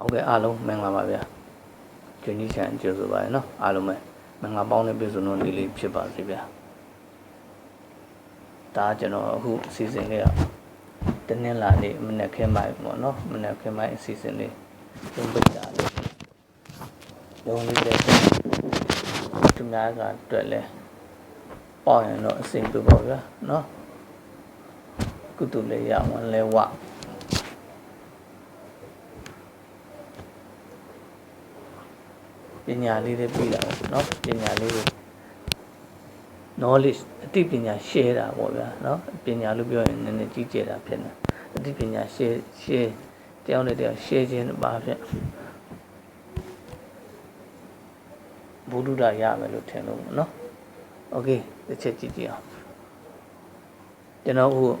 ဟုတ်ကဲ့အားလုံးမင်္ဂလာပါဗျာကျွန်းကြီးချန်ကျေးဇူးပါရနော်အားလုံးပဲမင်္ဂလာပေါင်းနဲ့ပြည့်စုံလို့လေးလေးဖြစ်ပါစေဗျာဒါကျွန်တော်အခုအစီအစဉ်လေးကတနင်္လာနေ့မနက်ခင်းပိုင်းပေါ့နော်မနက်ခင်းပိုင်းအစီအစဉ်လေးသုံးပိတ်တာလေးရုံးလေးလေးသူများကအတွက်လဲပေါ့ရင်တော့အဆင်ပြေပါဗျာနော်ကုတုလေးရအောင်လဲဝ ပညာလေးတွေပြီးတာပေါ့နော်ပညာလေးတွေ knowledge အသိပညာ share တာပေါ့ဗျာနော်ပညာလို့ပြောရင်နည်းနည်းကြီးကျယ်တာဖြစ်နေအသိပညာ share share တယောက်နဲ့တယောက် share ခြင်းပါဖြင့်ဘုဒ္ဓရရမယ်လို့ထင်လို့နော် okay တစ်ချက်ကြည့်ကြည့်အောင်ကျွန်တော်ဟို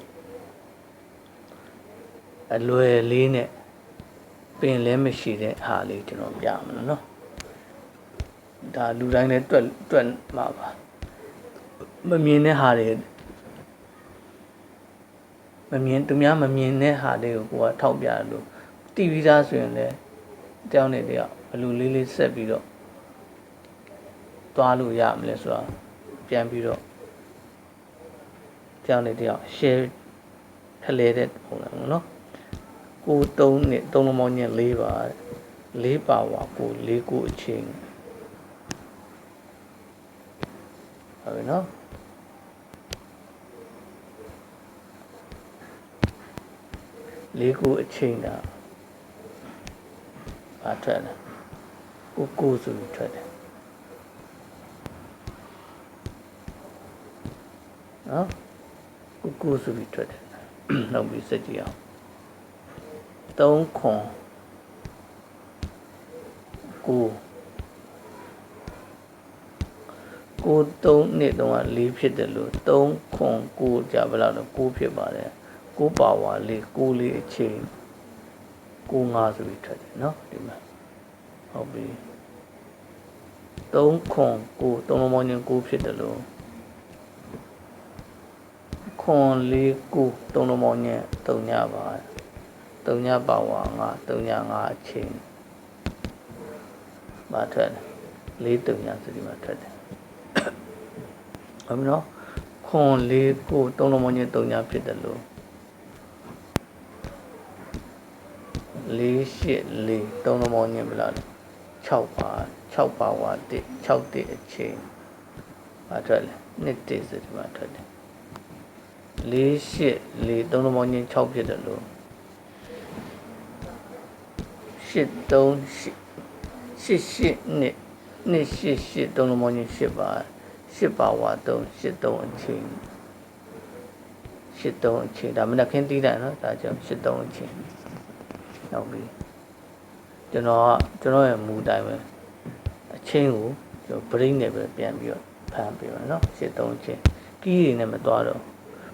အလွယ်လေးနဲ့ပင်လည်းမရှိတဲ့ဟာလေးကျွန်တော်ပြမယ်နော် ဒါလူတိုင်းလည်းတွက်တွက်မှာပါမမြင်တဲ့ဟာတွေမမြင်သူများမမြင်တဲ့ဟာတွေကိုကိုကထောက်ပြလို့တီဗီသားဆိုရင်လည်းတယောက်နဲ့တယောက်ဘယ်လိုလေးလေးဆက်ပြီးတော့သွားလို့ရမလဲဆိုတာပြန်ပြီးတော့တယောက်နဲ့တယောက် share ထလဲတဲ့ပုံစံပေါ့နော်ကို3နဲ့3လုံးပေါင်းည4ပါ4ပါဝါကို4ကိုအချင်း ဟုတ်ပြီနော်လေးခုအချိန်တာဘာထွက်လဲကိုကိုဆိုပြီးထွက်တယ်နော်ကိုကိုဆိုပြီးထွက်တယ်နောက်ပြီးစက်ကြည့်အောင်သုံးခွန်ကို ကို3နှစ်တုန်းက4ဖြစ်တယ်လို့3ခွန်9ကြာဘယ်လောက်လဲ9ဖြစ်ပါတယ်9ပါဝါလေး9လေးအချိန်9 5ဆိုပြီးထွက်တယ်เนาะဒီမှာဟုတ်ပြီ3ခွန်9 3လုံးပေါင်းချင်း9ဖြစ်တယ်လို့ခွန်လေး9 3လုံးပေါင်းချင်း3ညပါ3ညပါဝါ9 3ည5အချိန်မထွက်တယ်4 3ညဆိုဒီမှာထွက်တယ် ဟုတ်ပြီနော်ခွန်လေးကိုသုံးလုံးမချင်းသုံးညာဖြစ်တယ်လို့လေးရှစ်လေးသုံးလုံးမချင်းဘယ်လား6ပါ6ပါဝါ1 6တိအချိန်မထွက်လေနှစ်တိဆိုဒီမှာထွက်တယ်လေးရှစ်လေးသုံးလုံးမချင်း6ဖြစ်တယ်လို့ရှစ်3ရှစ်ရှစ်ရှစ်နှစ်နှစ်ရှစ်ရှစ်သုံးလုံးမချင်း8ပါရှစ်ပါ ဝါ3ရှစ်3အချိန်ရှစ်3အချိန်ဒါမနက်ခင်းတီးတယ်နော်ဒါကြောင့်ရှစ်3အချိန်နောက်ပြီးကျွန်တော်ကကျွန်တော်ရဲ့မူတိုင်းပဲအချိန်ကိုကျွန်တော် brain နဲ့ပဲပြန်ပြီးတော့ဖမ်းပြီးတော့နော်ရှစ်3အချိန်ကီးတွေနဲ့မသွားတော့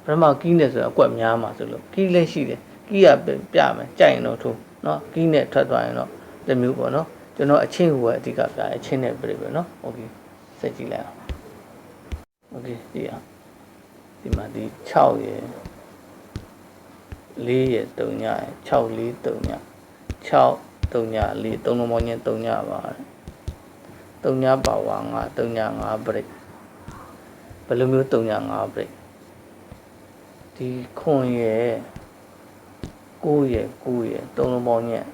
ပထမကီးနဲ့ဆိုတော့အကွက်များမှာဆိုလို့ကီးလည်းရှိတယ်ကီးကပြမယ်ကြိုက်ရင်တော့ထိုးနော်ကီးနဲ့ထွက်သွားရင်တော့တမျိုးပေါ့နော်ကျွန်တော်အချင်းကိုပဲအဓိကပြအချင်းနဲ့ပြည့်ပဲနော်โอเคစက်ကြည့်လိုက်အောင် โอเคကြည့်အောင်ဒီမှာဒီ6ရယ်4ရယ်3ညရယ်6 4 3ည6 3ည4 3လုံးပေါင်းချင်း3ညပါ3ညပါဝါ9 3ည5 break ဘယ်လိုမျိုး3ည5 break ဒီခွန်ရယ်9ရယ်9ရယ်3လုံးပေါင်းချင်း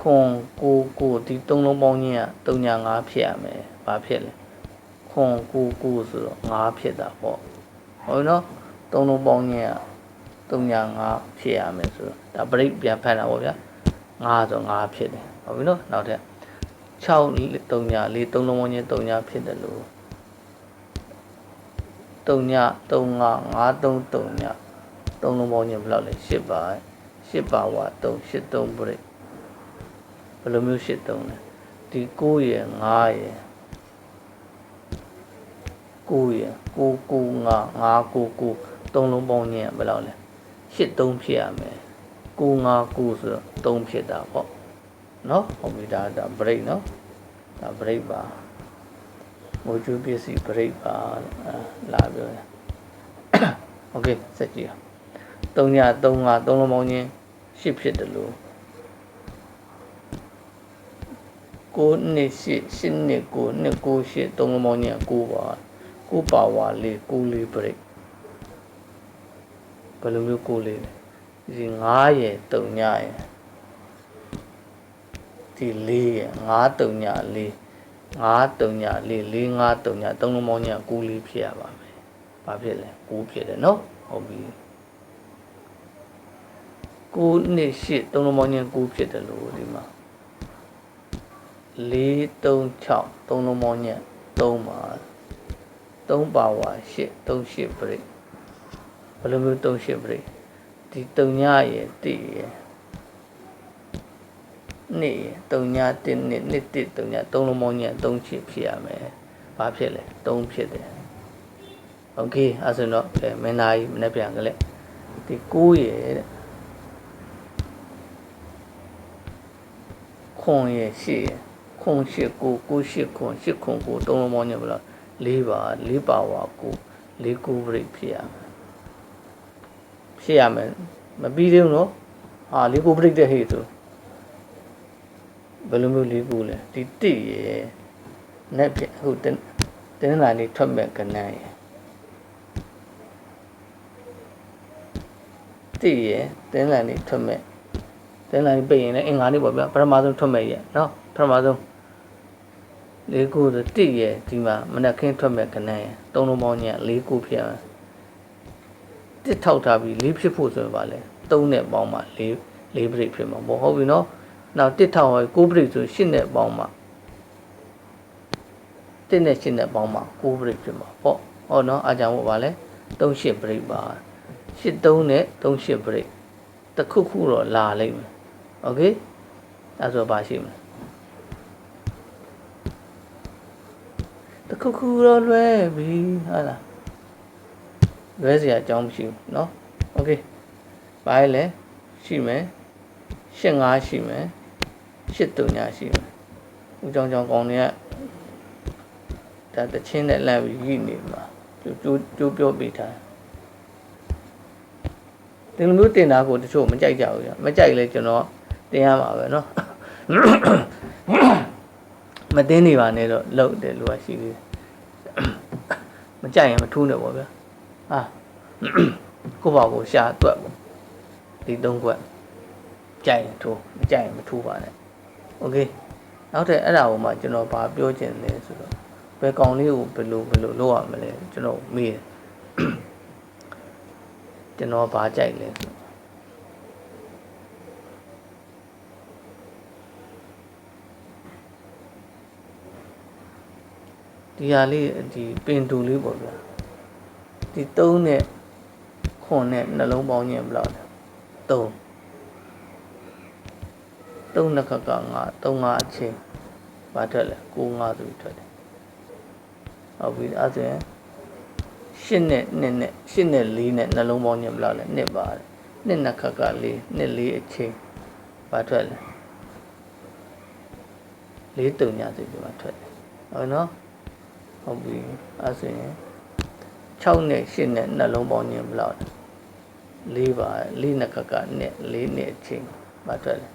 ခွန်9 9ဒီ3လုံးပေါင်းချင်းက3ည5ဖြစ်ရမယ်ဘာဖြစ်လဲ ခွန်9 9ဆိုတော့5ဖြစ်တာပေါ့ဟုတ်နော်3လုံးပေါင်းချင်းက3ည5ဖြစ်ရမယ်ဆိုတော့ဒါ break ပြန်ဖတ်တာပေါ့ဗျာ5ဆို5ဖြစ်တယ်ဟုတ်ပြီနော်နောက်ထပ်6 3ည4 3လုံးပေါင်းချင်း3ညဖြစ်တယ်လို့3ည3 5 5 3 3ည3လုံးပေါင်းချင်းဘယ်လောက်လဲ10ပါ10ပါဝါ3 8 3 break ဘယ်လိုမျိုး8 3လဲဒီ9ရယ်5ရယ် 9ရယ်9 9 5 5 9 9 3လုံးပေါင်းချင်းဘယ်လောက်လဲ8 3ဖြစ်ရမယ်9 5 9ဆိုတော့3ဖြစ်တာပေါ့နော်ဟုတ်ပြီဒါဒါ break နော်ဒါ break ပါမိုးကျူးပစ္စည်း break ပါလာပြောတယ် okay စက်ကြည့်အောင်3ည3 5 3လုံးပေါင်းချင်း8ဖြစ်တယ်လို့9နှစ်8 8နှစ်9နှစ်9 8သုံးလုံးပေါင်းည9ပါ 9ပါဝါလေး9လေး break ဘယ်လိုမျိုး9လေးလဲဒီ9ရယ်3ညရယ်ဒီ4ရယ်9 3ည4 9 3ည4 4 5 3ညသုံးလုံးပေါင်းည9လေးဖြစ်ရပါမယ်ဘာဖြစ်လဲ9ဖြစ်တယ်နော်ဟုတ်ပြီ9နှစ်8သုံးလုံးပေါင်းည9ဖြစ်တယ်လို့ဒီမှာ4 3 6သုံးလုံးပေါင်းည3ပါ 3ပါဝါ8 3 8 break ဘယ်လိုမျိုး3 8 break ဒီ3ညရယ်1ရယ်နေ့ရယ်3ည1နှစ်နှစ်1 3ည3လုံးပေါင်းည3ချစ်ဖြစ်ရမယ်ဘာဖြစ်လဲ3ဖြစ်တယ်โอเคအဲ့ဆိုတော့အဲမင်းသားကြီးမနေ့ပြန်ကြလေဒီ9ရယ်တဲ့ခွန်ရယ်8ရယ်ခွန်8 9 9 8ခွန်8ခွန်9 3လုံးပေါင်းညဘယ်လောက် 4ပါ4ပါဝါ9 4 9 break ဖြစ်ရမယ်ဖြစ်ရမယ်မပြီးသေးဘူးနော်ဟာ4 9 break တဲ့ဟေ့ဆိုဘယ်လိုမျိုး4 9လဲဒီတိရယ်နဲ့ဖြစ်အခုတင်းတင်းလာလေးထွက်မဲ့ကနန်းရယ်တိရယ်တင်းလာလေးထွက်မဲ့တင်းလာလေးပိတ်ရင်လည်းအင်္ဂါလေးပေါ့ဗျာပထမဆုံးထွက်မဲ့ရယ်နော်ပထမဆုံး လေးခုဆိုတိရယ်ဒီမှာမနက်ခင်းထွက်မဲ့ကနန်းရယ်သုံးလုံးပေါင်းညလေးခုဖြစ်အောင်တစ်ထောက်ထားပြီးလေးဖြစ်ဖို့ဆိုရင်ပါလေသုံးနဲ့ပေါင်းမှလေးလေးပရိတ်ဖြစ်မှာပေါ့ဟုတ်ပြီနော်နောက်တစ်ထောက်ဟောကိုပရိတ်ဆိုရှစ်နဲ့ပေါင်းမှတစ်နဲ့ရှစ်နဲ့ပေါင်းမှကိုပရိတ်ဖြစ်မှာပေါ့ဟောနော်အားကြောင့်ပေါ့ပါလေသုံးရှစ်ပရိတ်ပါရှစ်သုံးနဲ့သုံးရှစ်ပရိတ်တစ်ခုခုတော့လာလိမ့်မယ်โอเคအဲဆိုပါရှိမလဲ တစ်ခုခုတော့လွဲပြီဟာလားလွဲစရာအကြောင်းမရှိဘူးเนาะโอเคဘာလဲရှိမယ်ရှစ်ငါးရှိမယ်ရှစ်တုံညာရှိမယ်ဦးကြောင်ကြောင်ကောင်းတွေကဒါတချင်းနဲ့လန့်ပြီးရည်နေမှာကျိုးကျိုးကျိုးပြောပေးထားတယ်ဒီလိုမျိုးတင်တာကိုတချို့မကြိုက်ကြဘူးညမကြိုက်လဲကျွန်တော်တင်ရမှာပဲเนาะမတင်းနေပါနဲ့တော့လောက်တယ်လူကရှိသေးတယ်မ ကြိုက်ရင်မထူးနဲ့ပေါ့ဗျာဟာကိုပေါ့ကိုရှာတွက်ပေါ့ဒီသုံးခွက်ကြိုက်ရင်ထိုးမကြိုက်ရင်မထိုးပါနဲ့โอเคနောက်ထပ်အဲ့ဒါကိုမှကျွန်တော်ဗာပြောချင်လဲဆိုတော့ဘယ်ကောင်လေးကိုဘယ်လိုဘယ်လိုလုပ်ရမလဲကျွန်တော်မေးတယ်ကျွန်တော်ဗာကြိုက်လဲဆို ဒီဟာလေးဒီပင်တူလေးပေါ့ဗျာဒီ3နဲ့ခွန်နဲ့နှလုံးပေါင်းခြင်းဘယ်လောက်လဲ3 3နှစ်ခက်က9 3 5အချင်းဘာထွက်လဲ9 5ဆိုထွက်တယ်ဟုတ်ပြီအဲ့ဒါရှင်းနဲ့နှစ်နဲ့ရှင်းနဲ့၄နဲ့နှလုံးပေါင်းခြင်းဘယ်လောက်လဲနှစ်ပါတယ်နှစ်နှစ်ခက်က၄နှစ်၄အချင်းဘာထွက်လဲ၄တုံညာဆိုပြီးမှထွက်တယ်ဟုတ်နော် ဟုတ်ပြီအဲ့ဆိုရင်6နဲ့8နဲ့နှလုံးပေါင်းခြင်းဘယ်လောက်လဲ4ပါ4နှစ်ခက်ကနှစ်4နှစ်အချင်းဘာထွက်လဲ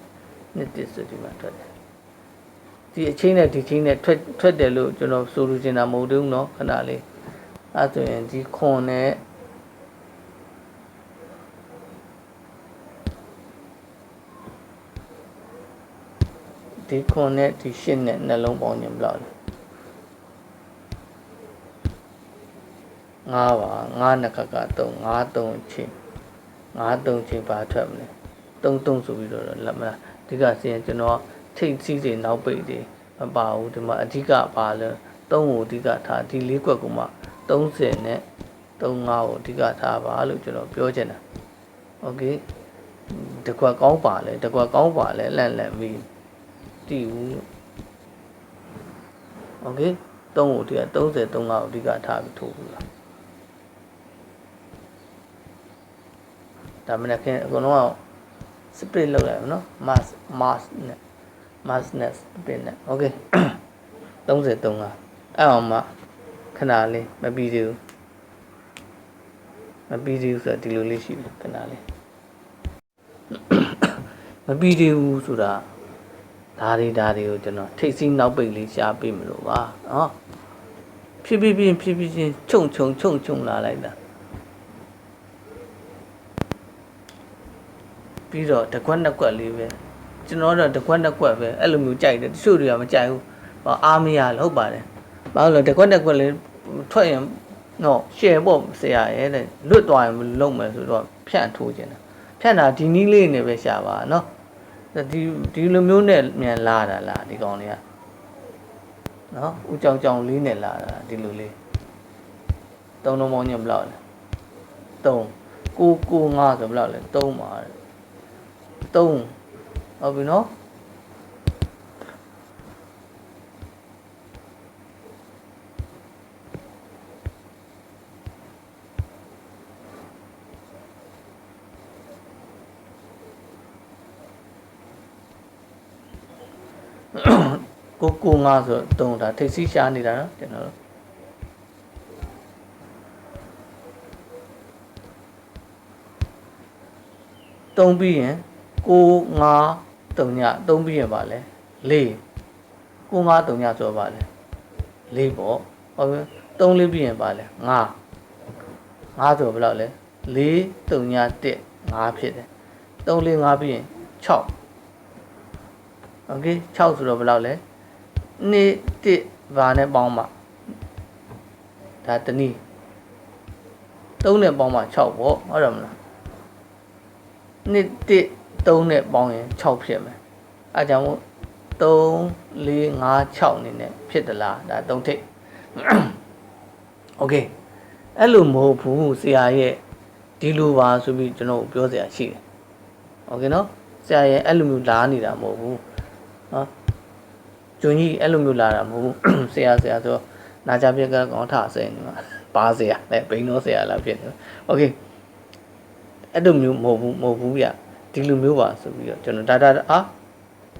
နှစ်တစ်ဆိုဒီမှာထွက်တယ်ဒီအချင်းနဲ့ဒီချင်းနဲ့ထွက်ထွက်တယ်လို့ကျွန်တော်ဆိုလိုချင်တာမဟုတ်သေးဘူးเนาะခဏလေးအဲဆိုရင်ဒီခွန်နဲ့ဒီခွန်နဲ့ဒီရှစ်နဲ့နှလုံးပေါင်းခြင်းဘယ်လောက်လဲ 5ပါ5နှစ်ခက်က3 5 3ချင်း5 3ချင်းပါထွက်မလဲ3 3ဆိုပြီးတော့လက်မလားအဓိကစီရင်ကျွန်တော်ထိတ်စီးတွေနောက်ပိတ်တွေမပါဘူးဒီမှာအဓိကပါလဲ3ကိုအဓိကထားဒီ၄ကွက်ကမှ30နဲ့35ကိုအဓိကထားပါလို့ကျွန်တော်ပြောချင်တာโอเคတကွက်ကောင်းပါလဲတကွက်ကောင်းပါလဲလန့်လန့်ပြီးတည်ဘူးโอเค3ကိုအဓိက30 35ကိုအဓိကထားပြီးထိုးဘူးလား ဒါမနခင်အကုန်လုံးက split လုပ်လိုက်မယ်နော် mass mass နဲ့ mass နဲ့ split နဲ့ okay 33ကအဲ့အောင်မှခဏလေးမပြီးသေးဘူးမပြီးသေးဘူးဆိုတာဒီလိုလေးရှိတယ်ခဏလေးမပြီးသေးဘူးဆိုတာဒါတွေဒါတွေကိုကျွန်တော်ထိတ်စီးနောက်ပိတ်လေးရှားပေးမလို့ပါနော်ဖြည်းဖြည်းဖြည်းဖြည်းဖြည်းချင်းခြုံခြုံခြုံခြုံလာလိုက်တာ ပြီးတော့တကွက်နှစ်ကွက်လေးပဲကျွန်တော်တော့တကွက်နှစ်ကွက်ပဲအဲ့လိုမျိုးကြိုက်တယ်တချို့တွေကမကြိုက်ဘူးဟောအားမရလို့ဟုတ်ပါတယ်ဘာလို့လဲတကွက်နှစ်ကွက်လေးထွက်ရင်တော့ရှယ်ပေါ့ဆရာရဲ့တဲ့လွတ်သွားရင်လုံးမယ်ဆိုတော့ဖြန့်ထိုးခြင်းတာဖြန့်တာဒီနီးလေးနဲ့ပဲရှာပါနော်ဒီဒီလိုမျိုးနဲ့မြန်လာတာလားဒီကောင်တွေကနော်ဦးကြောင်ကြောင်လေးနဲ့လာတာဒီလိုလေးသုံးလုံးပေါင်းညဘယ်လောက်လဲ3 9 9 5ဆိုဘယ်လောက်လဲ3ပါတဲ့ 3ဟုတ်ပြီနော်ကိုကိုငါဆိုတုံးတာထိတ်စီးရှားနေတာနော်ကျွန်တော်တို့တုံးပြီးရင် 9 5 3ည3ပြီးရပါလေ4 9 5 3ညဆိုပါလေ4ပေါ့ဟုတ်ပြီ3လေးပြီးရင်ပါလေ5 5ဆိုဘယ်လောက်လဲ4 3ည1 5ဖြစ်တယ်3လေး5ပြီးရင်6 okay 6ဆိုတော့ဘယ်လောက်လဲ2 1ဘာနဲ့ပေါင်းပါဒါတနည်း3နဲ့ပေါင်းပါ6ပေါ့ဟုတ်တယ်မလား2 1 3နဲ့ပေါင်းရင်6ဖြစ်မယ်အဲကြောင့်မို့3 4 5 6အနေနဲ့ဖြစ်သလားဒါ3ထိပ် Okay အဲ့လိုမဟုတ်ဘူးဆရာရဲ့ဒီလိုပါဆိုပြီးကျွန်တော်ပြောဆရာရှိတယ် Okay နော်ဆရာရဲ့အဲ့လိုမျိုးလာနေတာမဟုတ်ဘူးနော်ဂျွန်ကြီးအဲ့လိုမျိုးလာတာမဟုတ်ဘူးဆရာဆရာဆိုနာကြပြက်ကကောင်းထဆင်းမှာပါဆရာနဲ့ဘိန်းတော့ဆရာလာဖြစ်နေ Okay အဲ့လိုမျိုးမဟုတ်ဘူးမဟုတ်ဘူးဗျ ဒီလိုမျိုးပါဆိုပြီးတော့ကျွန်တော်ဒါဒါအာ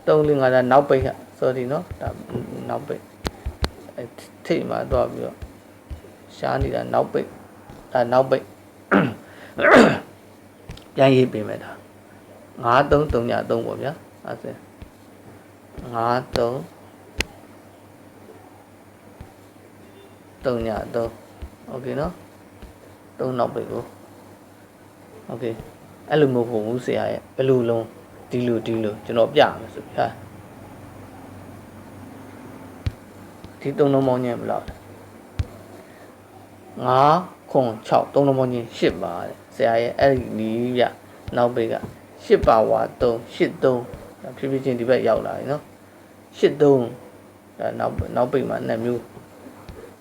3 5 5ဒါနောက်ပိတ်ခ sorry နော်ဒါနောက်ပိတ်အဲ့ထိတ်မှာတော့ပြီးတော့ရှားနေတာနောက်ပိတ်ဒါနောက်ပိတ်ပြန်ရေးပေးမယ်ဒါ9 3 3ည3ပေါ့ဗျာအဲ့ဒါ5 3 3ည3โอเคเนาะ3နောက်ပိတ်ကိုโอเค အဲ့လိုမဟုတ်ဘူးဆရာရဲ့ဘယ်လိုလုံးဒီလိုဒီလိုကျွန်တော်ပြမယ်ဆိုပြဒီသုံးလုံးပေါင်းညံဘယ်လောက်လဲ9ခွန်6သုံးလုံးပေါင်းညံ10ပါတဲ့ဆရာရဲ့အဲ့ဒီနီးပြနောက်ဘေးက10ပါဝါ3 83ဖြည်းဖြည်းချင်းဒီဘက်ရောက်လာပြီနော်83နောက်နောက်ပိတ်မှာနှစ်မျိုး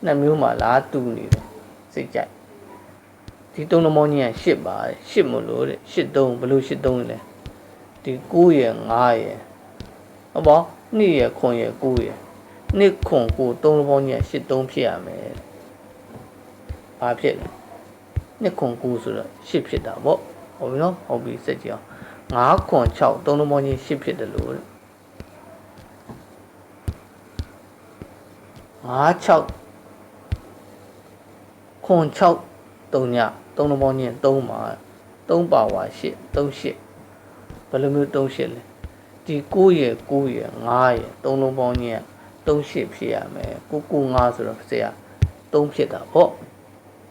နှစ်မျိုးမှာလားတူနေတယ်စိတ်ကြိုက် ဒီသုံးလုံးမောင်းကြီးကရှစ်ပါတဲ့ရှစ်မလို့တဲ့ရှစ်သုံးဘလို့ရှစ်သုံးလဲဒီ9ရယ်9ရယ်ဟုတ်ပါ2ရယ်9ရယ်9ရယ်နှစ်ခွန်ကိုသုံးလုံးမောင်းကြီးကရှစ်သုံးဖြစ်ရမယ်ဘာဖြစ်လဲနှစ်ခွန်9ဆိုတော့ရှစ်ဖြစ်တာပေါ့ဟုတ်ပြီနော်ဟုတ်ပြီစက်ကြည့်အောင်9ခွန်6သုံးလုံးမောင်းကြီးရှစ်ဖြစ်တယ်လို့တဲ့9 6ခွန်6 3ည 3လုံးပေါင်းချင်း3ပါ3ပါဝါ8 38ဘယ်လိုမျိုး38လဲဒီ9ရယ်9ရယ်9ရယ်3လုံးပေါင်းချင်း38ဖြစ်ရမယ်9 9 5ဆိုတော့ဆရာ3ဖြစ်တာပေါ့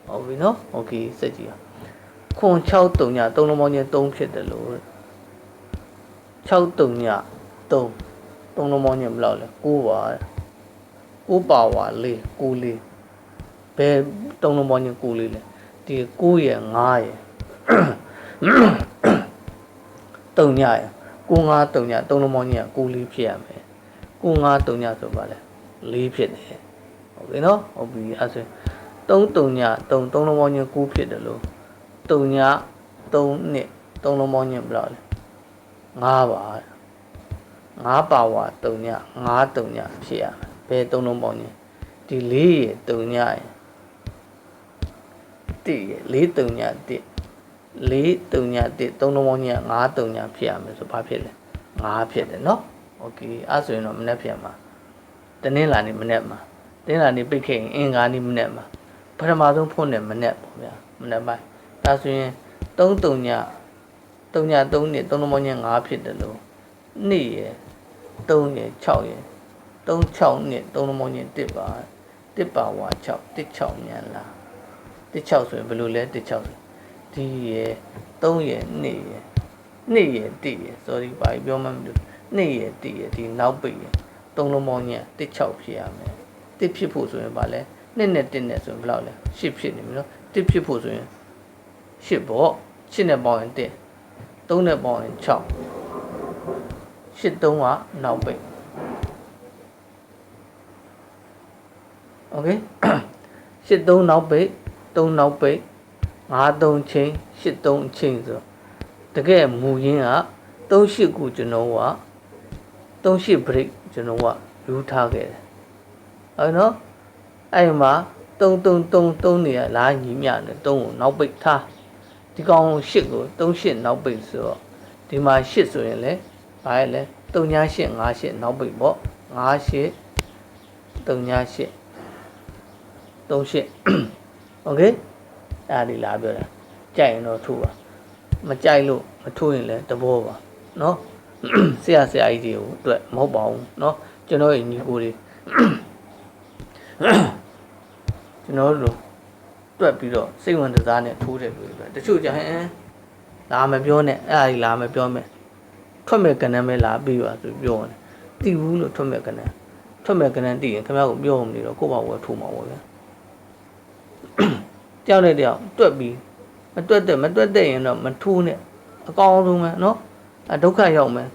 ဟုတ်ပြီနော်โอเคစက်ကြည့်အောင်ခွန်6 3ည3လုံးပေါင်းချင်း3ဖြစ်တယ်လို့6 3ည3 3လုံးပေါင်းချင်းဘယ်လောက်လဲ9ပါ9ပါဝါ4 9 4ဘယ်တုံးလုံးပေါင်းချင်းကိုလေးလဲ ဒီ9ရယ်9ရယ်တုံညရယ်9 5တုံညတုံးလုံးပေါင်းချင်းကကိုလေးဖြစ်ရမယ်9 5တုံညဆိုပါလဲ4ဖြစ်တယ်ဟုတ်ပြီနော်ဟုတ်ပြီအဲ့ဆို3တုံည3 3လုံးပေါင်းချင်း9ဖြစ်တယ်လို့တုံည3နှစ်3လုံးပေါင်းချင်းဘယ်လောက်လဲ5ပါ5ပါဝါတုံည5တုံညဖြစ်ရမယ်ဘယ်3လုံးပေါင်းချင်းဒီ4ရယ်တုံညရယ် 1ရ4 3ည1 4 3ည1 3လုံးပေါင်းည5 3ညဖြစ်ရမယ်ဆိုဘာဖြစ်လဲ5ဖြစ်တယ်เนาะโอเคအဲ့ဆိုရင်တော့မနေ့ဖြစ်မှာတနင်္လာနေ့မနေ့မှာတင်းလာနေ့ပိတ်ခဲ့ရင်အင်္ဂါနေ့မနေ့မှာပထမဆုံးဖွင့်တယ်မနေ့ပေါ့ဗျာမနေ့ပိုင်းဒါဆိုရင်3 3ည3ည3နှစ်3လုံးပေါင်းည5ဖြစ်တယ်လို့နေ့ရယ် 3ရယ်6ရယ်3 6နှစ်3လုံးမညင်1ပါ1ပါဝါ6 1 6မြန်လား 1 6ဆိုရင်ဘယ်လိုလဲ1 6ဆိုဒီရယ်3ရယ်2ရယ်2ရယ်1ရယ် sorry ဘာပြောမှမလို့2ရယ်1ရယ်ဒီနောက်ပိတ်ရယ်3လုံးမညင်1 6ဖြစ်ရမယ်1ဖြစ်ဖို့ဆိုရင်ဗာလဲ2နဲ့1နဲ့ဆိုရင်ဘယ်လောက်လဲ10ဖြစ်နေပြီနော်1ဖြစ်ဖို့ဆိုရင်10ပေါ့10နဲ့ပေါင်းရင်1 3နဲ့ပေါင်းရင်6 8 3ကနောက်ပိတ်โอเค8 3နောက်ပိတ် 3နောက်ပိတ်5 3ချင်း8 3ချင်းဆိုတကယ်မူရင်းက3 8ခုကျွန်တော်က3 8 break ကျွန်တော်ကယူထားခဲ့တယ်ဟုတ်နော်အဲ့မှာ3 3 3 3နေရလားညီမြနဲ့3ကိုနောက်ပိတ်ထားဒီကောင်8ကို3 8နောက်ပိတ်ဆိုတော့ဒီမှာ8ဆိုရင်လေဘာလဲလဲ3ညာ8 5 8နောက်ပိတ်ပေါ့5 8 3ညာ8 3 8 โอเคအဲ့ဒီလာပြောတာကြိုက်ရင်တော့ထိုးပါမကြိုက်လို့မထိုးရင်လည်းတဘောပါเนาะဆရာဆရာကြီးတွေကိုအတွက်မဟုတ်ပါဘူးเนาะကျွန်တော်ရဲ့ညီကိုတွေကျွန်တော်တို့တွက်ပြီးတော့စိတ်ဝင်စားနဲ့ထိုးတယ်လို့ပြောတချို့ကြဟင်လာမပြောနဲ့အဲ့ဒါကြီးလာမပြောမဲ့ထွက်မဲ့ကဏ္ဍမဲလာပြီးပါဆိုပြောတယ်တည်ဘူးလို့ထွက်မဲ့ကဏ္ဍထွက်မဲ့ကဏ္ဍတည်ရင်ခင်ဗျားကိုပြောမနေတော့ကိုယ့်ဘာဝယ်ထိုးမှာပေါ့ဗျာ တယောက်နဲ့တယောက်တွက်ပြီးမတွက်တဲ့မတွက်တဲ့ရင်တော့မထိုးနဲ့အကောင်းဆုံးပဲเนาะအဒုက္ခရောက်မယ်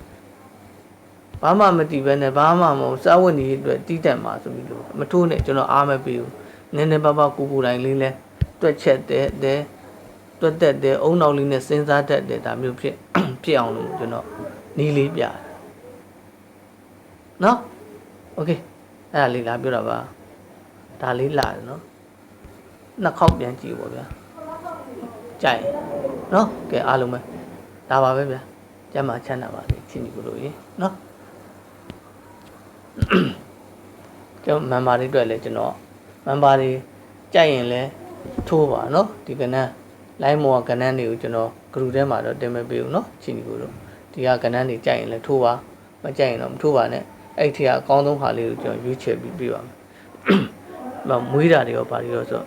ဘာမှမတည်ပဲနဲ့ဘာမှမဟုတ်စာဝတ်နေအတွက်တီးတတ်မှာဆိုပြီးလို့မထိုးနဲ့ကျွန်တော်အားမပေးဘူးနည်းနည်းပါးပါးကိုကိုတိုင်းလေးလဲတွက်ချက်တဲ့တဲ့တွက်တက်တဲ့အုံနောက်လေးနဲ့စဉ်းစားတတ်တဲ့ဒါမျိုးဖြစ်ဖြစ်အောင်လို့ကျွန်တော်နီးလေးပြတယ်နော်โอเคအဲ့ဒါလေးလာပြောတာပါဒါလေးလာတယ်နော် နှစ်ခေါက်ပြန်ကြည့်ပါဗျာကြိုက်နော်ကဲအားလုံးပဲဒါပါပဲဗျာကျမ်းမာချမ်းသာပါစေချင်းဒီကိုလို့ရေနော်ကျွန်တော်မန်ပါတွေအတွက်လည်းကျွန်တော်မန်ပါတွေကြိုက်ရင်လည်းထိုးပါနော်ဒီကနန်းလိုင်းမောကနန်းတွေကိုကျွန်တော်ဂရုထဲမှာတော့တင်မပေးဘူးနော်ချင်းဒီကိုလို့ဒီကကနန်းတွေကြိုက်ရင်လည်းထိုးပါမကြိုက်ရင်တော့မထိုးပါနဲ့အဲ့ဒီကအကောင်းဆုံးဟာလေးကိုကျွန်တော်ရွေးချယ်ပြီးပြပါမယ်မမွေးတာတွေရောပါတွေရောဆို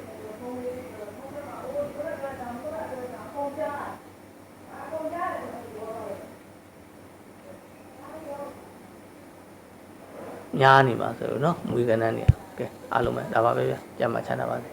ညားနေပါဆိုတော့เนาะမွေးကနန်းတွေကဲအားလုံးပဲဒါပါပဲဗျာကြမ်းမှချမ်းသာပါစေ